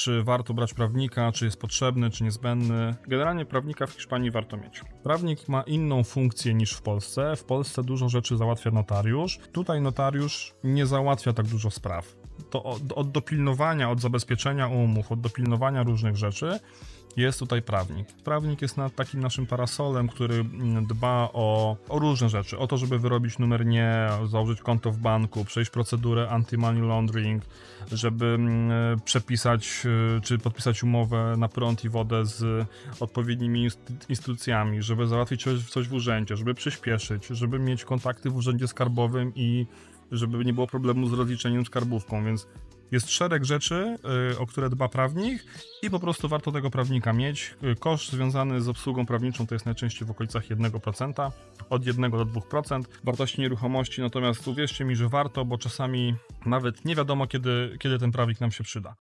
czy warto brać prawnika, czy jest potrzebny, czy niezbędny. Generalnie prawnika w Hiszpanii warto mieć. Prawnik ma inną funkcję niż w Polsce. W Polsce dużo rzeczy załatwia notariusz. Tutaj notariusz nie załatwia tak dużo spraw. To od, od dopilnowania, od zabezpieczenia umów, od dopilnowania różnych rzeczy jest tutaj prawnik. Prawnik jest nad takim naszym parasolem, który mm, dba o, o różne rzeczy. O to, żeby wyrobić numer nie, założyć konto w banku, przejść procedurę anti-money laundering, żeby mm, przepisać y, czy podpisać umowę na prąd i wodę z odpowiednimi inst- instytucjami, żeby załatwić coś w urzędzie, żeby przyspieszyć, żeby mieć kontakty w urzędzie skarbowym i żeby nie było problemu z rozliczeniem skarbówką, więc jest szereg rzeczy, y, o które dba prawnik i po prostu warto tego prawnika mieć. Y, Koszt związany z obsługą prawniczą to jest najczęściej w okolicach 1%, od 1 do 2% wartości nieruchomości, natomiast uwierzcie mi, że warto, bo czasami nawet nie wiadomo, kiedy, kiedy ten prawnik nam się przyda.